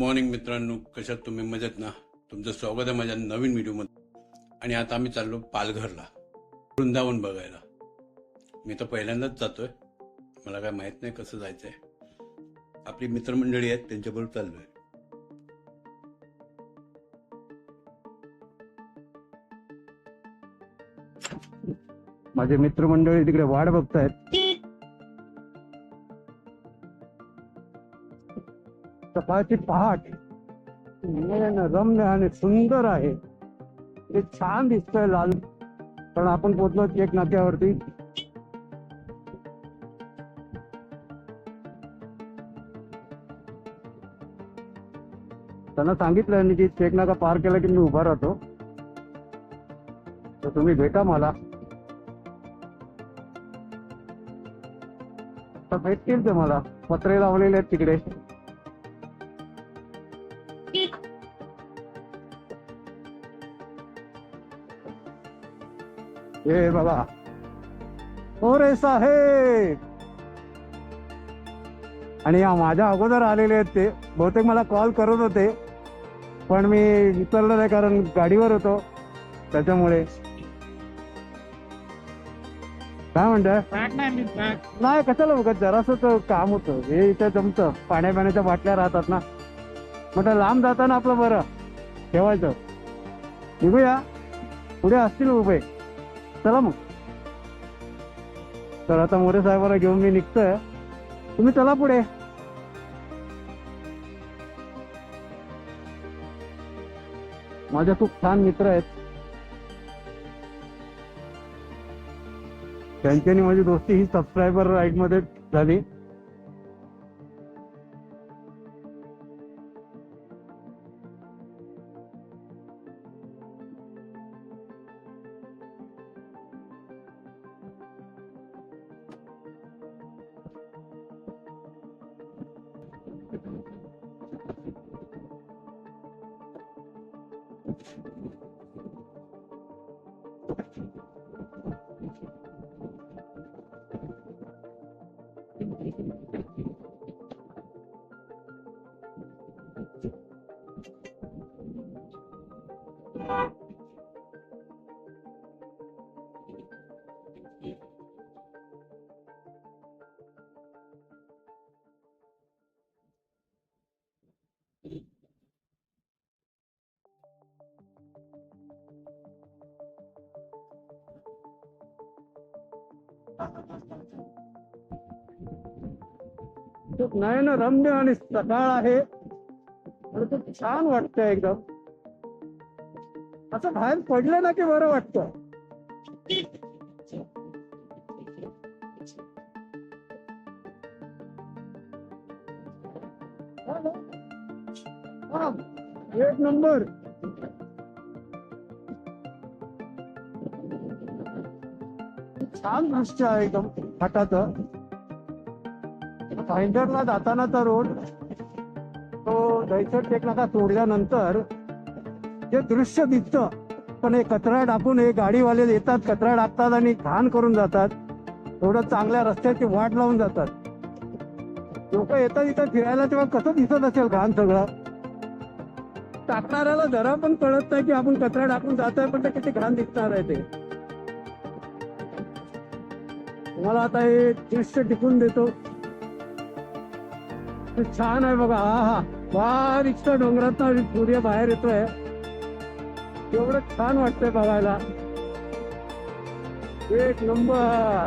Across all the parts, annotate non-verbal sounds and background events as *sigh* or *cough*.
Morning मित्रांनो कशात तुम्ही मजेत ना? तुमचं स्वागत आहे माझ्या नवीन व्हिडिओमध्ये. आणि आता आम्ही चाललो पालघरला वृंदावन बघायला. मी तर पहिल्यांदाच जातोय. मला काय माहीत नाही कसं जायचंय. आपली मित्रमंडळी आहेत त्यांच्याबरोबर चाललोय. माझे मित्रमंडळी तिकडे वाट बघतायत. सकाळची पहाट. रम्य आणि सुंदर आहे. ते छान दिसतंय लाल. कारण आपण पोहोचलो एक नाक्यावरती. त्यांना सांगितलं यांनी की चेक नाका पार केला की मी उभा राहतो. तर तुम्ही भेटा मला. तर भेटतील ते मला. पत्रे लावलेले आहेत तिकडे. हे बघा हो रे साहेब! आणि या माझ्या अगोदर आलेले आहेत ते. बहुतेक मला कॉल करत होते. पण मी उचललं नाही कारण गाडीवर होतो. त्याच्यामुळे. काय म्हणताय? नाही कशाला बघत जरासं काम होतं. हे इथं जमतं. पाण्या पाण्याच्या बाटल्या राहतात ना. म्हटलं लांब जाताना आपलं बरं. ठेवायचं. निघूया. पुढे असतील उभे. चला मग. तर आता मोरे साहेबाला घेऊन मी निघतोय. तुम्ही चला पुढे. माझे खूप छान मित्र आहेत. त्यांच्यानी माझी दोस्ती ही सबस्क्रायबर राईडमध्ये झाली. खूप नयन रम्य आणि सकाळ आहे. आणि खूप छान वाटतंय एकदम. असं बाहेर पडलं ना की बरं वाटतं. हा, एक नंबर. छान दृश्य आहे एकदम हटाचं फायंडरला जातानाचा रोड तो दहीसर टेक सोडल्यानंतर जे दृश्य दिसतं पण हे कचरा टाकून हे गाडीवाले येतात कचरा टाकतात आणि घाण करून जातात. थोडं चांगल्या रस्त्याची वाट लावून जातात. लोक येतात इथं फिरायला तेव्हा कसं दिसत असेल घाण सगळं? टाकणाऱ्याला जरा पण कळत नाही की आपण कचरा टाकून आहे पण ते किती घाण दिसणार आहे ते. तुम्हाला आता हे दृश्य टिकून देतो. छान आहे बघा. हा हा. बारीकचा डोंगरात सूर्य बाहेर येतोय. एवढं छान वाटतंय बघायला. एक नंबर.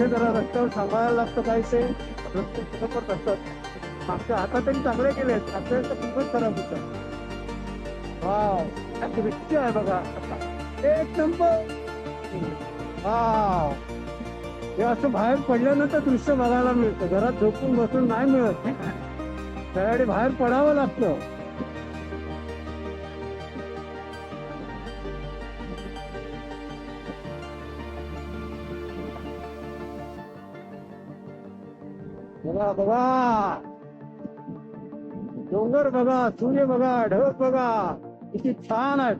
हे जरा रस्त्यावर सांभाळायला लागतं काहीसे. ते रस्ते चिकटपट असतात मागच्या हातात तरी चांगले गेले आता खूपच खराब होत. वाव आहे बघा. एक नंबर. हा हे असं बाहेर पडल्यानंतर दृश्य बघायला मिळतं. घरात झोपून बसून नाही मिळत. त्यासाठी बाहेर पडावं लागतं. बघा बघा. डोंगर बघा सूर्य बघा ढग बघा. किती छान आहे.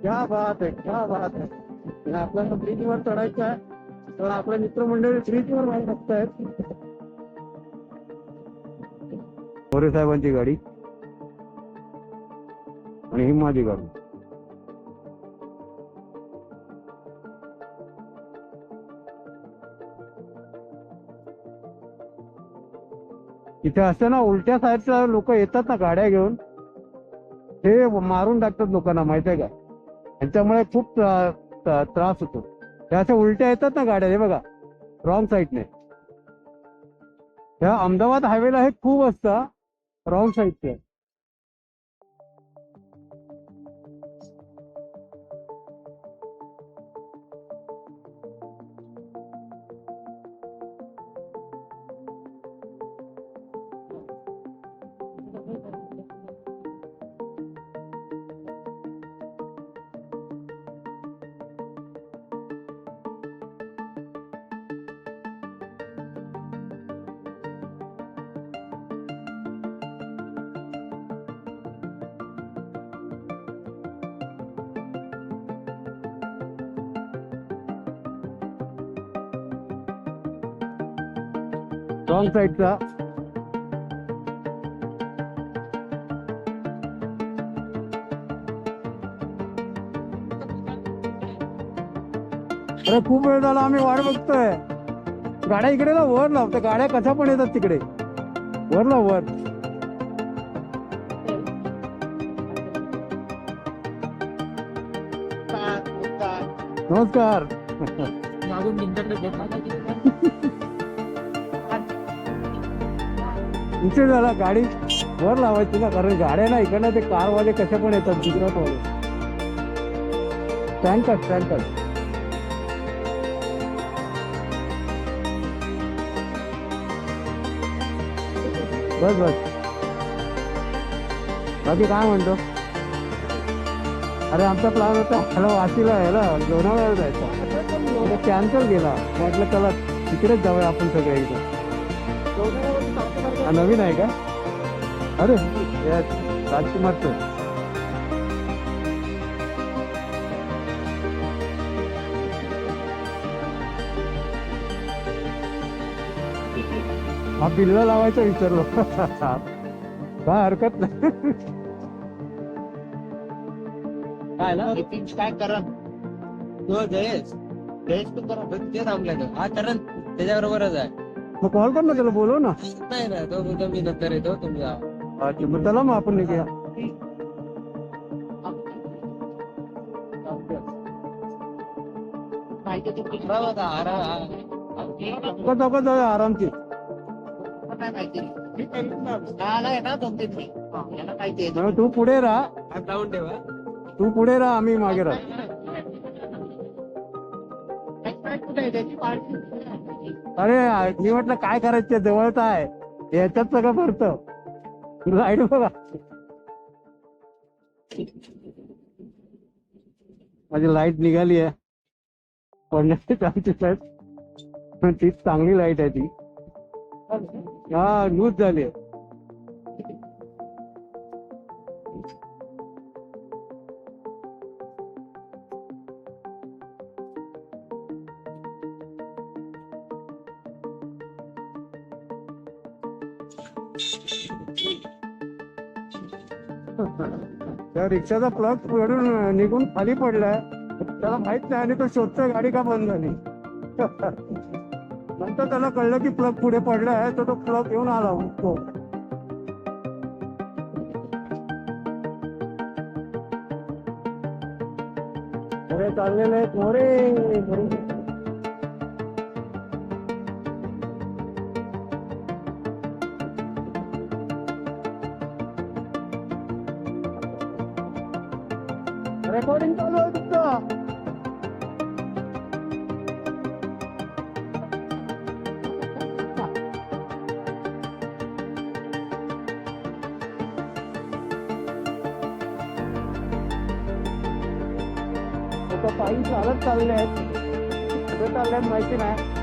क्या बात आहे क्या बात आहे. आपल्याला ब्रिजवर चढायचं आहे तर आपले मित्रमंडळी ब्रिजवर माल बघतायत मोरे साहेबांची गाडी आणि ही माझी गाडी. इथे असं ना उलट्या साईडच्या लोक येतात ना गाड्या घेऊन. ते मारून टाकतात लोकांना माहिती आहे का? यांच्यामुळे खूप त्रास होतो. त्या अशा उलट्या येतात ना गाड्या हे बघा. रॉंग साईडने ह्या अहमदाबाद हायवेला हे खूप असतं. रॉंग साईडचे रॉंग साईडचा अरे खूप वेळ झाला आम्ही वाट बघतोय. गाड्या इकडे ना वर लावतो. गाड्या कशा पण येतात तिकडे. वर लाव वर. नमस्कार. *laughs* मागून *laughs* इथे झाला गाडी. वर लावायची ना कारण गाड्या ना इकडनं ते कारवाले कशा पण येतात गुजरातवाले. टँकर टँकर बस बस. बाकी काय म्हणतो? अरे आमचा प्लॅन होता. ह्याला वाशीला ह्याला लोणावळ्याला जायचा. कॅन्सल गेला म्हटलं चला तिकडेच जाऊया आपण सगळे एकदा हा नवीन आहे का? अरे yes, राजकुमारचं. हा बिल्ला लावायचा विचारलो. काय हरकत नाही. काय ना? काय करा तो जयेश. जयेश तू करा ते थांबलाय हा करण त्याच्याबरोबरच आहे. मग कॉल कर ना त्याला बोलव ना। नाही ना तो बोलतो मी नंतर येतो तुम्ही जा. अच्छा मग चला मग आपण निघूया राहा आता, आराम चौकात चौकात जाऊया तू पुढे राहा। लावून ठेवा तू पुढे राहा आम्ही मागे राहा। अरे मी म्हटलं काय करायचं? जवळच आहे. याच्यात सगळं भरतं. लाइट बघा माझी लाइट निघाली आहे. पडण्याचे चान्सेस आहेत पण ती चांगली लाइट आहे ती. हा लूज झाली आहे. त्या रिक्षाचा प्लग पडून निघून खाली पडलाय. त्याला माहीत नाही आणि तो शोधतोय गाडी का बंद झाली. *laughs* नंतर त्याला कळलं की प्लग पुढे पडलाय तर तो प्लग घेऊन आला तो चाललेले आहेत मोरे. रेकॉर्डिंग चालू आहे तुमचं पायी चालत चालले आहेत कुठे चालले आहेत माहिती नाही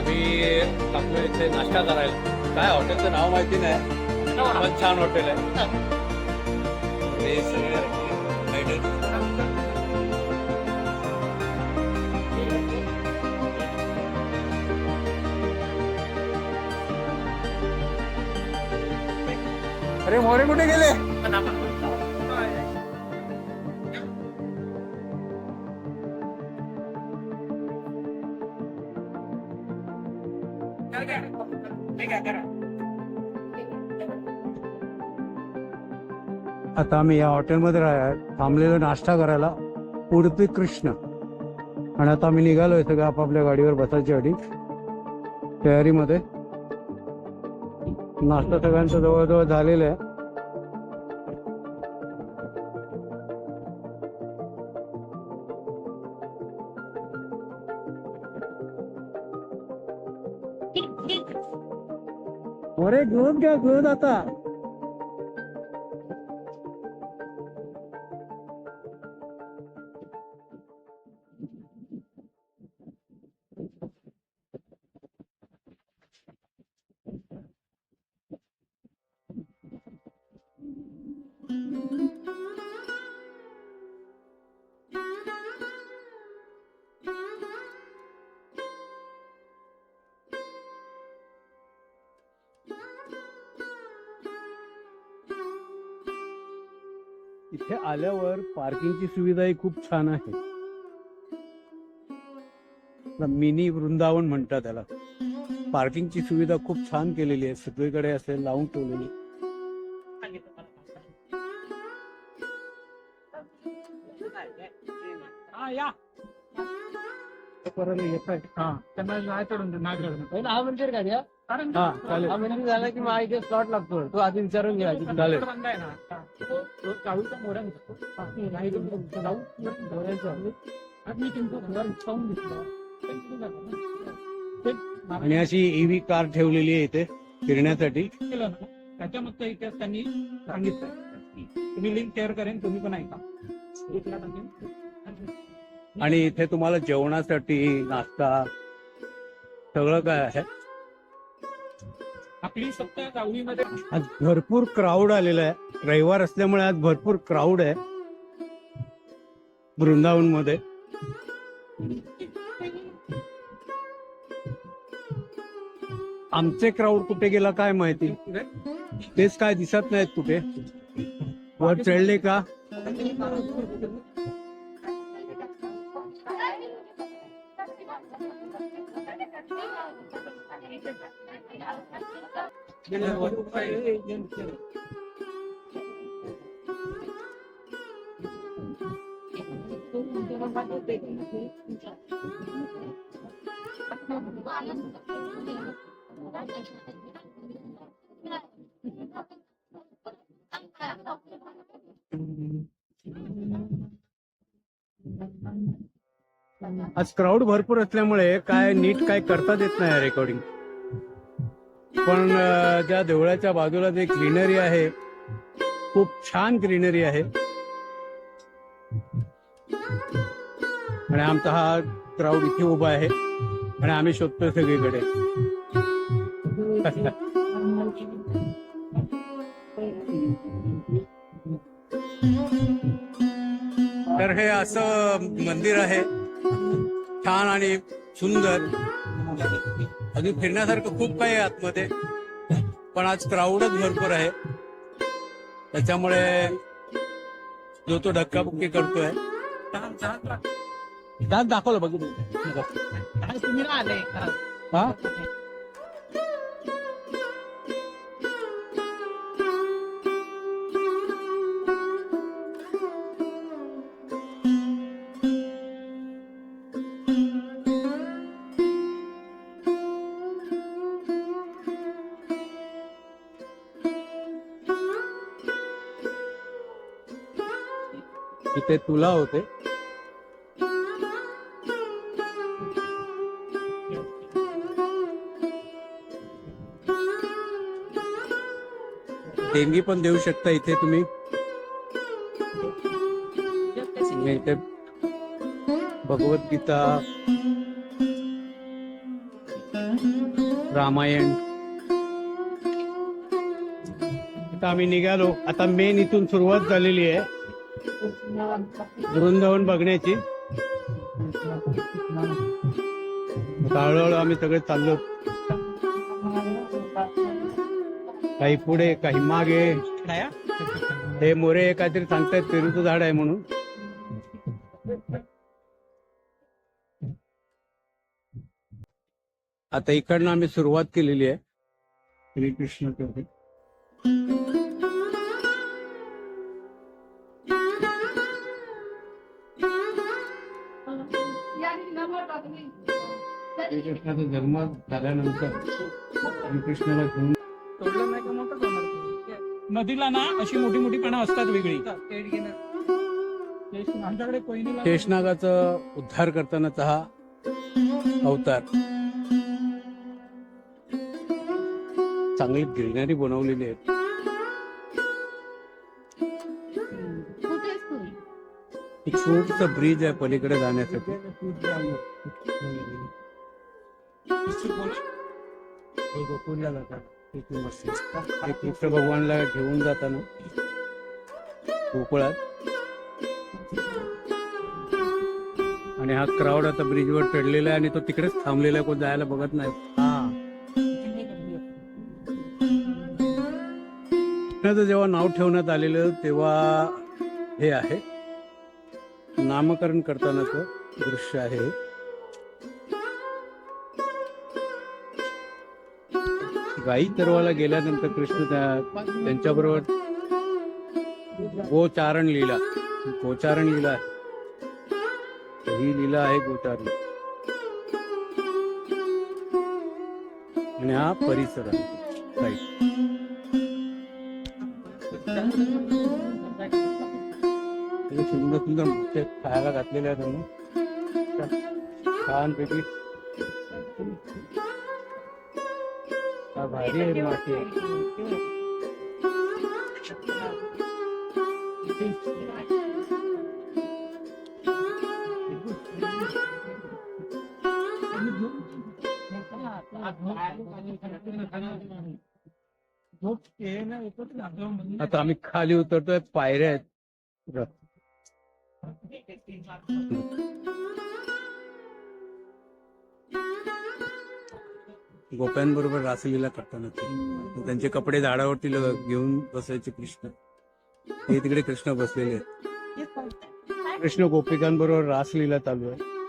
आम्ही आपल्या इथे नाश्ता करायला. काय हॉटेलचं नाव माहिती नाही पण छान हॉटेल आहे. हे सगळे. अरे मोरे कुठे गेले? आता आम्ही या हॉटेलमध्ये राह- थांबलेलो नाश्ता करायला उडपी कृष्ण. आणि आता आम्ही निघालोय सगळं आपापल्या गाडीवर बसायची गाडी तयारीमध्ये. नाश्ता सगळ्यांचा जवळजवळ झालेला आहे. अरे घेऊन घ्या घेऊन आता. इथे आल्यावर पार्किंगची सुविधा ही खूप छान आहे. मिनी वृंदावन म्हणतात त्याला. पार्किंगची सुविधा खूप छान केलेली आहे. सगळीकडे असे लावून ठेवलेली पहिलं हा मंदिर का द्या हा हा मंदिर झाला की मग इथे स्लॉट लागतो तो आधी विचारून घ्या चालेल. आणि अशी ईव्ही कार ठेवलेली आहे इथे फिरण्यासाठी. केलं ना. त्याच्यामध्ये इतिहास त्यांनी सांगितलं. तुम्ही लिंक शेअर करेन तुम्ही पण ऐका. टाकेन. आणि इथे तुम्हाला जेवणासाठी नाश्ता सगळं काय आहे? आपली सत्ता जावळीमध्ये आज भरपूर क्राऊड आलेला आहे. रविवार असल्यामुळे आज भरपूर क्राऊड आहे. वृंदावनमध्ये आमचे क्राऊड कुठे गेला काय माहिती? तेच काय दिसत नाहीत कुठे. वर चढले का? आज क्राऊड भरपूर असल्यामुळे काय नीट काय करताच येत नाही रेकॉर्डिंग पण त्या देवळाच्या बाजूला जे ग्रीनरी आहे खूप छान ग्रीनरी आहे. आणि आमचा हा क्राऊड इथे उभा आहे आणि आम्ही शोधतोय सगळीकडे. तर हे असं मंदिर आहे. छान आणि सुंदर. अजून फिरण्यासारखं खूप काही आहे आतमध्ये. पण आज क्राऊडच भरपूर आहे. त्याच्यामुळे जो तो धक्काबुक्की करतोय. दाखवलं बघितलं तुम्ही आले इथे तुला होते. देणगी पण देऊ शकता इथे तुम्ही. तुम्ही इथे भगवद्गीता रामायण. आता आम्ही निघालो. आता मेन इथून सुरुवात झालेली आहे. वृंदावन बघण्याची. हळूहळू आम्ही सगळे चाललो. काही पुढे काही मागे. हे मोरे काहीतरी सांगतायत पेरूचं झाड आहे म्हणून. आता इकडनं आम्ही सुरुवात केलेली आहे. श्रीकृष्ण श्रीकृष्णाचा जन्म झाल्यानंतर श्रीकृष्णाला घेऊन तोडलं नाही का मोठं होणार ते. नदीला ना अशी मोठी मोठी पानं असतात वेगळी आमच्याकडे कोयनीला शेषनागाचा उद्धार करतानाचा हा अवतार चांगली गिरणारी बनवलेली आहे एक छोटस ब्रिज आहे पलीकडे जाण्यासाठी. गोकुळला जातात कृष्ण भगवानला घेऊन जाताना गोकुळात. आणि हा क्राऊड आता ब्रिजवर चढलेला आहे आणि तो तिकडेच थांबलेला आहे कोण जायला बघत नाही. जेव्हा नाव ठेवण्यात आलेलं तेव्हा हे आहे. नामकरण करतानाचं दृश्य आहे. गाई तरवाला गेल्यानंतर कृष्ण त्यांच्याबरोबर गोचारण लिहिला गोचारण लिहिला आहे. ही लीला आहे गोचारण. आणि हा परिसर आहे. इथे सुंदर सुंदर मासे खायला घातलेले त्यांनी भारी आहे. आता आम्ही खाली उतरतोय पायऱ्या आहेत गोप्यांबरोबर रासलीला करताना त्यांचे कपडे झाडावरती घेऊन बसायचे कृष्ण. हे तिकडे कृष्ण बसलेले आहेत. कृष्ण गोपिकांबरोबर रासलीला चालू आहे.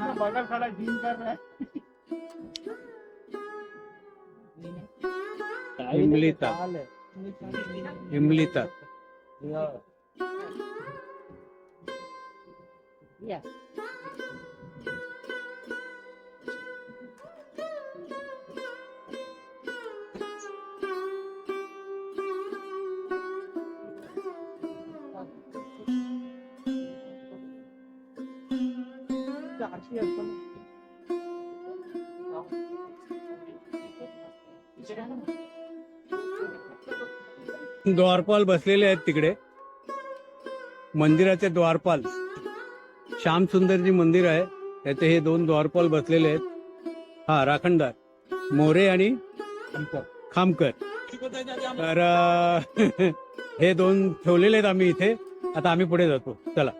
बघा खडा जिम कर रहा है. इमलिता। इमलिता। चारशे असतं. द्वारपाल बसलेले आहेत तिकडे. मंदिराचे द्वारपाल. श्यामसुंदरजी मंदिर आहे. त्याचे हे दोन द्वारपाल बसलेले आहेत. हा राखणदार. मोरे आणि खामकर. तर *laughs* हे दोन ठेवलेले आहेत आम्ही इथे. आता आम्ही पुढे जातो. चला.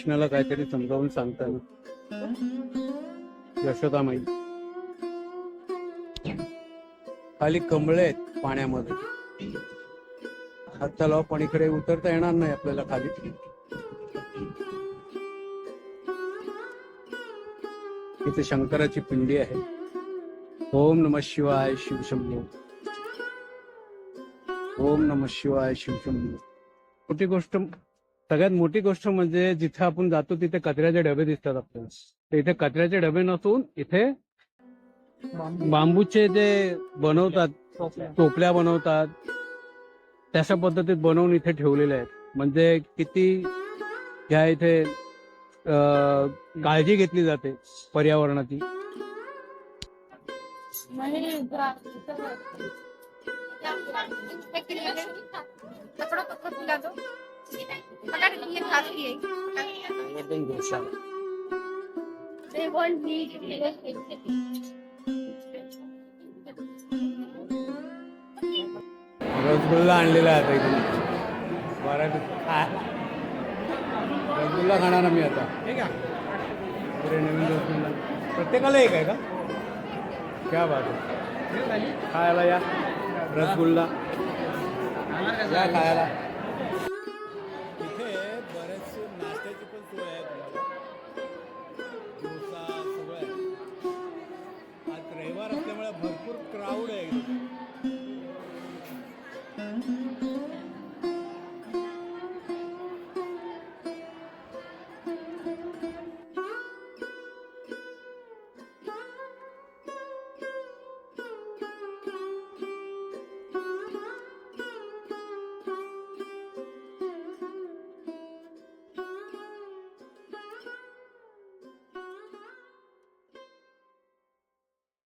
कृष्णाला काहीतरी समजावून सांगताना. यशोदामाई खाली कमळे आहेत पाण्यामध्ये. हा तलाव पाणीकडे उतरता येणार नाही आपल्याला खाली. इथे शंकराची पिंडी आहे. ओम नम शिवाय शिवशंभो ओम नम शिवाय शिवशंभो मोठी गोष्ट सगळ्यात मोठी गोष्ट म्हणजे जिथे आपण जातो तिथे कचऱ्याचे डबे दिसतात आपल्याला. इथे कचऱ्याचे डबे नसून इथे बांबूचे जे बनवतात टोपल्या बनवतात तशा पद्धतीत बनवून इथे ठेवलेले आहेत. म्हणजे किती ह्या इथे अं, काळजी घेतली जाते पर्यावरणाची. पकड़ लिए खाती है ये दिन गोशा They want me to be rasgulla आणलेला आहे आता इकडे बरं रसगुल्ला खाणार आम्ही आता. अरे नवीन रसगुल्ला. प्रत्येकाला एक आहे का? क्या बात आहे. खायला या. रसगुल्ला. या खायला. बरेचसे नाश्त्याची पण सोय आहे तुम्हाला डोसा सगळं आहे. आज रविवार असल्यामुळे भरपूर क्राऊड आहे.